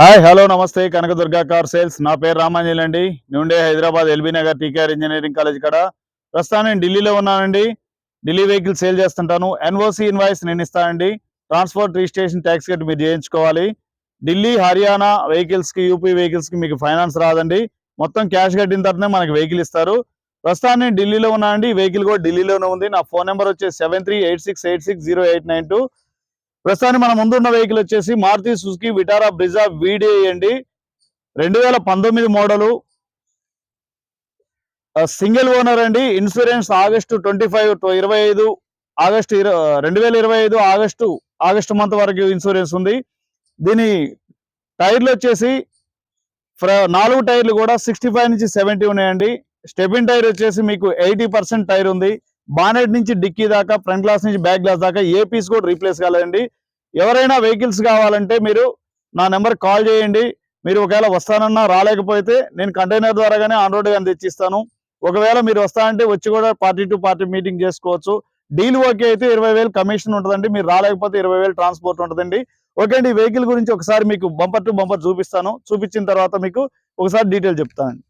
Hi hello నమస్తే. Kanakadurga car sales. నా పేరు రామాంజలి అండి నుండే Hyderabad LB Nagar TKR engineering college కాడ. ప్రస్తుతం నేను ఢిల్లీలో ఉన్నానండి. ఢిల్లీ వెహికల్ సేల్ చేస్తుంటాను. ఎన్ఓసి ఇన్వాయిస్ నేను ఇస్తానండి. ట్రాన్స్పోర్ట్ రిజిస్ట్రేషన్ ట్యాక్స్ గట్టి మీరు చేయించుకోవాలి. ఢిల్లీ హర్యానా వెహికల్స్కి యూపీ వెహికల్స్కి మీకు ఫైనాన్స్ రాదండి. మొత్తం క్యాష్ కట్టిన తర్వాతనే మనకి వెహికల్ ఇస్తారు. ప్రస్తుతాన్ని నేను ఢిల్లీలో ఉన్నానండి. వెహికల్ కూడా ఢిల్లీలోనే ఉంది. నా ఫోన్ నెంబర్ వచ్చి సెవెన్ ప్రస్తుతానికి మన ముందున్న వెహికల్ వచ్చేసి మారుతి సుజుకి విటారా బ్రిజా వీడే అండి రెండు వేల పంతొమ్మిది మోడలు. సింగిల్ ఓనర్ అండి. ఇన్సూరెన్స్ ఆగస్టు ట్వంటీ ఫైవ్ ఇరవై ఐదు. ఆగస్టు రెండు వేల ఇరవై ఐదు ఆగస్టు ఆగస్టు మంత్ వరకు ఇన్సూరెన్స్ ఉంది. దీని టైర్లు వచ్చేసి నాలుగు టైర్లు కూడా సిక్స్టీ ఫైవ్ నుంచి సెవెంటీ ఉన్నాయండి. స్టెపిన్ టైర్ వచ్చేసి మీకు ఎయిటీ పర్సెంట్ టైర్ ఉంది. బానెట్ నుంచి డిక్కీ దాకా ఫ్రంట్ గ్లాస్ నుంచి బ్యాక్ గ్లాస్ దాకా ఏ పీస్ కూడా రీప్లేస్ కాలేదండి. ఎవరైనా వెహికల్స్ కావాలంటే మీరు నా నెంబర్ కాల్ చేయండి. మీరు ఒకవేళ వస్తానన్నా రాలేకపోతే నేను కంటైనర్ ద్వారాగానే ఆన్ రోడ్ కానీ తెచ్చిస్తాను. ఒకవేళ మీరు వస్తానంటే వచ్చి కూడా పార్టీ టు పార్టీ మీటింగ్ చేసుకోవచ్చు. డీల్ ఓకే అయితే ఇరవై వేలు కమిషన్ ఉంటుందండి. మీరు రాలేకపోతే ఇరవై వేలు ట్రాన్స్పోర్ట్ ఉంటుందండి. ఓకే అండి వెహికల్ గురించి ఒకసారి మీకు బంపర్ టు బంపర్ చూపిస్తాను. చూపించిన తర్వాత మీకు ఒకసారి డీటెయిల్ చెప్తానండి.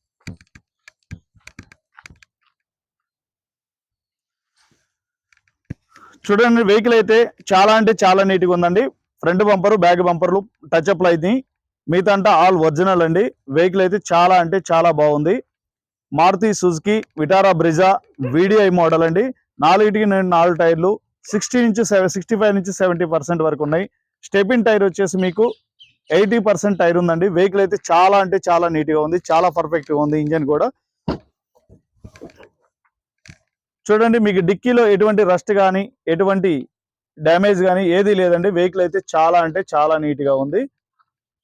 చూడండి వెహికల్ అయితే చాలా అంటే చాలా నీట్గా ఉందండి. ఫ్రంట్ బంపర్ బ్యాక్ బంపర్లు టచ్అప్లు అయితే మిగతా అంతా ఆల్ ఒరిజినల్ అండి. వెహికల్ అయితే చాలా అంటే చాలా బాగుంది. Maruti Suzuki Vitara Brezza VDI model అండి. నాలుగిటికి నేను నాలుగు టైర్లు సిక్స్టీ నుంచి సిక్స్టీ ఫైవ్ నుంచి సెవెంటీ పర్సెంట్ వరకు ఉన్నాయి. స్టెపిన్ టైర్ వచ్చేసి మీకు ఎయిటీ పర్సెంట్ టైర్ ఉందండి. వెహికల్ అయితే చాలా అంటే చాలా నీట్గా ఉంది. చాలా పర్ఫెక్ట్గా ఉంది ఇంజన్ కూడా. చూడండి మీకు డిక్కీలో ఎటువంటి రస్ట్ కానీ ఎటువంటి డ్యామేజ్ కానీ ఏది లేదండి. వెహికల్ అయితే చాలా అంటే చాలా నీట్గా ఉంది.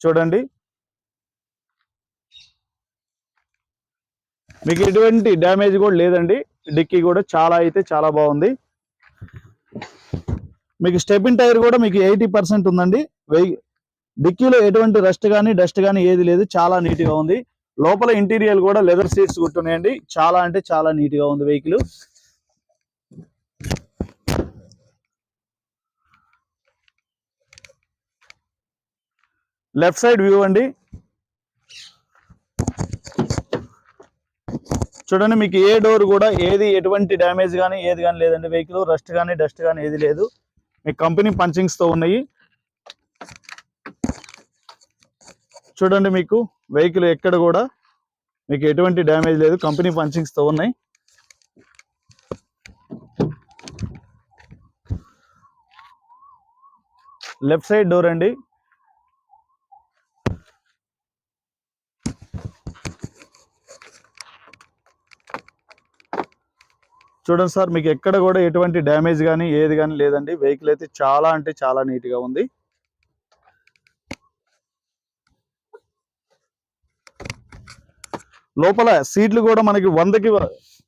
చూడండి. మీకు ఎటువంటి డ్యామేజ్ కూడా లేదండి. డిక్కీ కూడా చాలా అయితే చాలా బాగుంది. మీకు స్టెపిన్ టైర్ కూడా మీకు ఎయిటీ పర్సెంట్ ఉందండి. వెహి డిక్కీలో ఎటువంటి రస్ట్ కానీ డస్ట్ కానీ ఏది లేదు. చాలా నీట్గా ఉంది. లోపల ఇంటీరియర్ కూడా లెదర్ సీట్స్ కుట్టున్నాయండి చాలా అంటే చాలా నీట్గా ఉంది వెహికల్. లెఫ్ట్ సైడ్ వ్యూ అండి. చూడండి మీకు ఏ డోర్ కూడా ఏది ఎటువంటి డ్యామేజ్ కానీ ఏది కానీ లేదండి. వెహికల్ రస్ట్ కానీ డస్ట్ కానీ ఏది లేదు. మీకు కంపెనీ పంచింగ్స్తో ఉన్నాయి. చూడండి మీకు వెహికల్ ఎక్కడ కూడా మీకు ఎటువంటి డ్యామేజ్ లేదు. కంపెనీ పంచింగ్స్తో ఉన్నాయి. లెఫ్ట్ సైడ్ డోర్ అండి. చూడండి సార్ మీకు ఎక్కడ కూడా ఎటువంటి డ్యామేజ్ కానీ ఏది కానీ లేదండి. వెహికల్ అయితే చాలా అంటే చాలా నీట్గా ఉంది. లోపల సీట్లు కూడా మనకి వందకి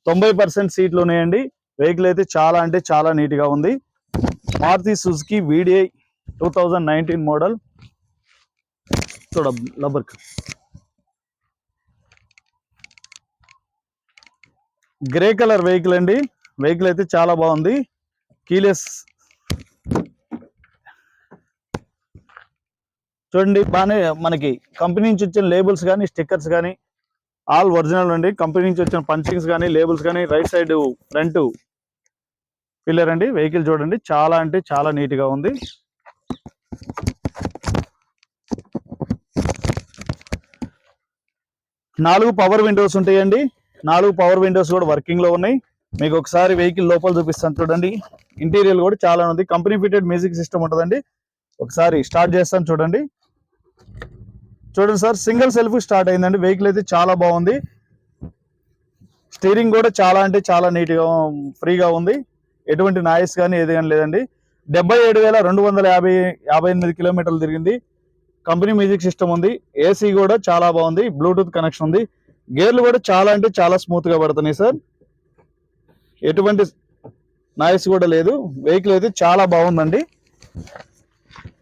తొంభై పర్సెంట్ సీట్లు ఉన్నాయండి. వెహికల్ అయితే చాలా అంటే చాలా నీట్గా ఉంది. Maruti Suzuki VDI two thousand nineteen model. చూడ లబర్క్ గ్రే కలర్ వెహికల్ అండి. వెహికల్ అయితే చాలా బాగుంది. కీలెస్. చూడండి బాగానే మనకి కంపెనీ నుంచి వచ్చిన లేబుల్స్ కానీ స్టిక్కర్స్ కానీ ఆల్ ఒరిజినల్ అండి. కంపెనీ నుంచి వచ్చిన పంచింగ్స్ కానీ లేబుల్స్ కానీ రైట్ సైడ్ ఫ్రంట్ పిల్లర్ అండి. వెహికల్ చూడండి చాలా అంటే చాలా నీట్గా ఉంది. నాలుగు పవర్ విండోస్ ఉంటాయండి. నాలుగు పవర్ విండోస్ కూడా వర్కింగ్లో ఉన్నాయి. మీకు ఒకసారి వెహికల్ లోపల చూపిస్తాను చూడండి. ఇంటీరియర్ కూడా చాలా ఉంది. కంపెనీ ఫిటెడ్ మ్యూజిక్ సిస్టమ్ ఉంటుందండి. ఒకసారి స్టార్ట్ చేస్తాను చూడండి. చూడండి సార్ సింగిల్ సెల్ఫ్ స్టార్ట్ అయిందండి. వెహికల్ అయితే చాలా బాగుంది. స్టీరింగ్ కూడా చాలా అంటే చాలా నీట్గా ఫ్రీగా ఉంది. ఎటువంటి నాయిస్ కానీ ఏది కానీ లేదండి. డెబ్బై ఏడు వేల రెండు వందల యాభై యాభై ఎనిమిది కిలోమీటర్లు తిరిగింది. కంపెనీ మ్యూజిక్ సిస్టమ్ ఉంది. ఏసీ కూడా చాలా బాగుంది. బ్లూటూత్ కనెక్షన్ ఉంది. గేర్లు కూడా చాలా అంటే చాలా స్మూత్గా పడుతున్నాయి సార్ ఎటువంటి నాయిస్ కూడా లేదు. వెహికల్ అయితే చాలా బాగుందండి.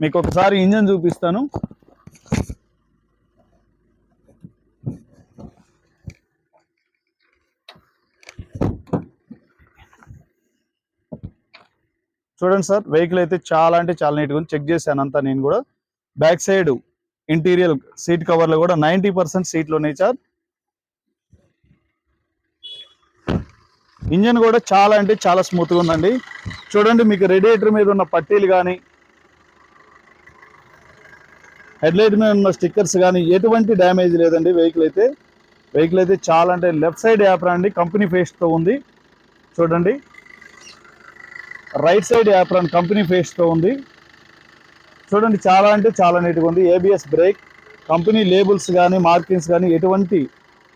మీకు ఒకసారి ఇంజన్ చూపిస్తాను. చూడండి సార్ వెహికల్ అయితే చాలా అంటే చాలా నీట్గా ఉంది. చెక్ చేశాను అంతా నేను కూడా. బ్యాక్ సైడ్ ఇంటీరియర్ సీట్ కవర్లో కూడా నైంటీ పర్సెంట్ సీట్లు ఉన్నాయి సార్ ఇంజన్ కూడా చాలా అంటే చాలా స్మూత్గా ఉందండి. చూడండి మీకు రేడియేటర్ మీద ఉన్న పట్టీలు కానీ హెడ్లైట్ మీద ఉన్న స్టిక్కర్స్ కానీ ఎటువంటి డ్యామేజ్ లేదండి వెహికల్ అయితే. వెహికల్ అయితే చాలా అంటే లెఫ్ట్ సైడ్ యాప్రా అండి కంపెనీ ఫేస్తో ఉంది. చూడండి. రైట్ సైడ్ యాప్రాన్ కంపెనీ ఫేస్తో ఉంది. చూడండి చాలా అంటే చాలా నీట్గా ఉంది. ఏబిఎస్ బ్రేక్ కంపెనీ లేబుల్స్ కానీ మార్కింగ్స్ కానీ ఎటువంటి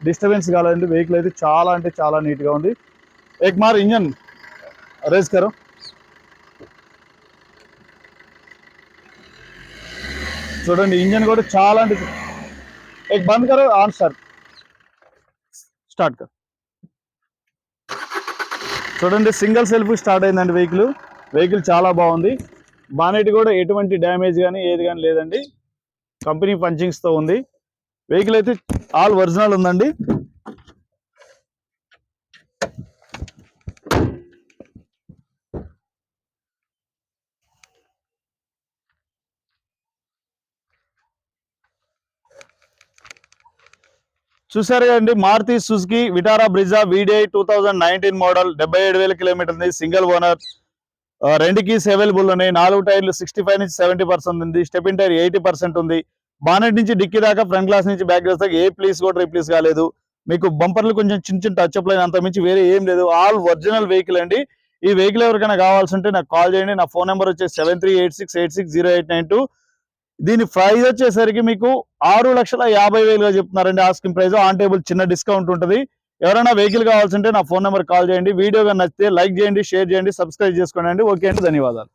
డిస్టర్బెన్స్ కాలేదండి. వెహికల్ అయితే చాలా అంటే చాలా నీట్గా ఉంది. એક માર ઇન્જન રેસ કરો చూడండి ఇంజన్ కూడా చాలా అంటే ఎక్ బంద్ కరో ఆన్ స్టార్ట్ స్టార్ట్ కర్ చూడండి సింగిల్ సెల్ఫ్ స్టార్ట్ అయిందండి వెహికల్ వెహికల్ చాలా బాగుంది. బానెట్ కూడా ఎటువంటి డ్యామేజ్ కానీ ఏది కానీ లేదండి. కంపెనీ పంచింగ్స్తో ఉంది. వెహికల్ అయితే ఆల్ ఒరిజినల్ ఉందండి. చూసారు కదండి Maruti Suzuki Vitara Brezza VDI two thousand nineteen model డెబ్బై ఏడు వేల కిలోమీటర్ ఉంది సింగిల్ ఓనర్. రెండు కీస్ అవైలబుల్ ఉన్నాయి. నాలుగు టైర్లు సిక్స్టీ ఫైవ్ నుంచి సెవెంటీ పర్సెంట్ ఉంది. స్టెపిన్ టైర్ ఎయిటీ పర్సెంట్ ఉంది. బానెట్ నుంచి డిక్కీ దాకా ఫ్రంట్ గ్లాస్ నుంచి బ్యాక్ గ్లాస్ దాకా ఏ ప్లీస్ కూడా రీప్లేస్ కాలేదు. మీకు బంపర్లు కొంచెం చిన్న చిన్న టచ్ అప్ లైన్ అంత మించి వేరే ఏం లేదు. ఆల్ ఒరిజినల్ వెహికల్ అండి. ఈ వెహికల్ ఎవరికైనా కావాల్సి ఉంటే నాకు కాల్ చేయండి. నా ఫోన్ నెంబర్ వచ్చేసి seven three eight six eight six zero eight nine two దీని ప్రైజ్ వచ్చేసరికి మీకు ఆరు లక్షల యాభై వేలుగా చెప్తున్నారండి ఆస్కింగ్ ప్రైస్ ఆన్ టేబుల్ చిన్న డిస్కౌంట్ ఉంటుంది. ఎవరైనా వెహికల్ కావాల్సి ఉంటే నా ఫోన్ నెంబర్ కాల్ చేయండి. వీడియో నచ్చితే లైక్ చేయండి షేర్ చేయండి సబ్స్క్రైబ్ చేసుకోండి ఓకే అండి ధన్యవాదాలు.